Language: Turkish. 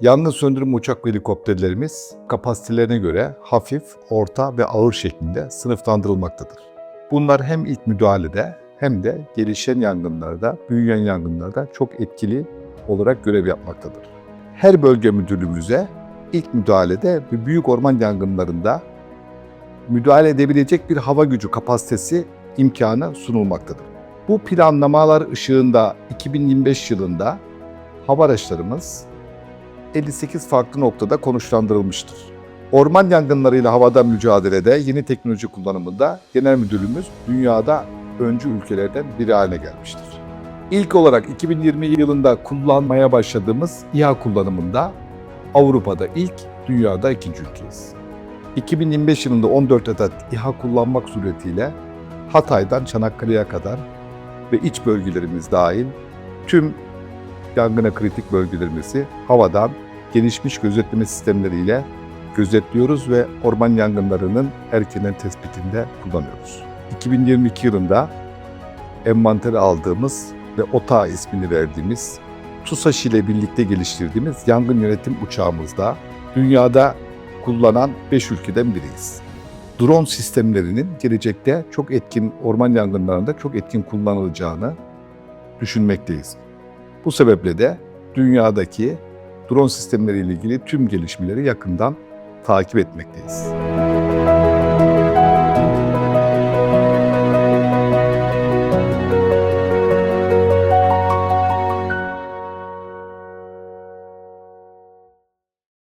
Yangın söndürme uçak ve helikopterlerimiz kapasitelerine göre hafif, orta ve ağır şeklinde sınıflandırılmaktadır. Bunlar hem ilk müdahalede hem de gelişen yangınlarda, büyüyen yangınlarda çok etkili olarak görev yapmaktadır. Her bölge müdürlüğümüze ilk müdahalede ve büyük orman yangınlarında müdahale edebilecek bir hava gücü kapasitesi imkanı sunulmaktadır. Bu planlamalar ışığında 2025 yılında hava araçlarımız 58 farklı noktada konuşlandırılmıştır. Orman yangınlarıyla havada mücadelede yeni teknoloji kullanımında genel müdürlüğümüz dünyada öncü ülkelerden biri haline gelmiştir. İlk olarak 2020 yılında kullanmaya başladığımız İHA kullanımında Avrupa'da ilk, dünyada ikinci ülkeyiz. 2025 yılında 14 adet İHA kullanmak suretiyle Hatay'dan Çanakkale'ye kadar ve iç bölgelerimiz dahil tüm yangına kritik bölgelerimizi havadan gelişmiş gözetleme sistemleriyle gözetliyoruz ve orman yangınlarının erkenden tespitinde kullanıyoruz. 2022 yılında envantere aldığımız ve OTA ismini verdiğimiz TUSAŞ ile birlikte geliştirdiğimiz yangın yönetim uçağımızda dünyada kullanan 5 ülkeden biriyiz. Drone sistemlerinin gelecekte çok etkin orman yangınlarında çok etkin kullanılacağını düşünmekteyiz. Bu sebeple de dünyadaki drone sistemleriyle ilgili tüm gelişmeleri yakından takip etmekteyiz.